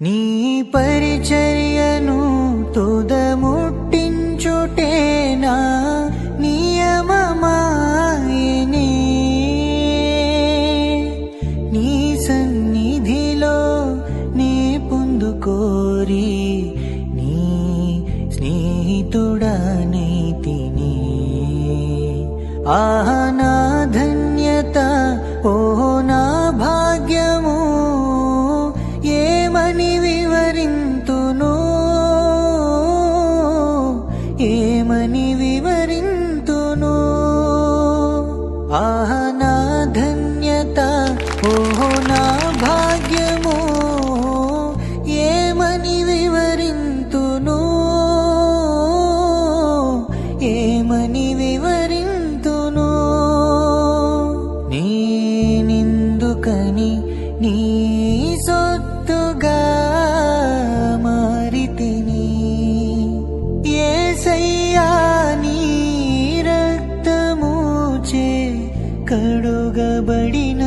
నీ పరిచర్యను తుదముట్టించుటేనా నియమమాయని? నీ సన్నిధిలో నీ పొందుకోరి నీ స్నేహితుడనైతిని ఆహనా నీ సొత్తుగా మారితిని. ఏసయ్యా నీ రక్తముచే కడుగబడిన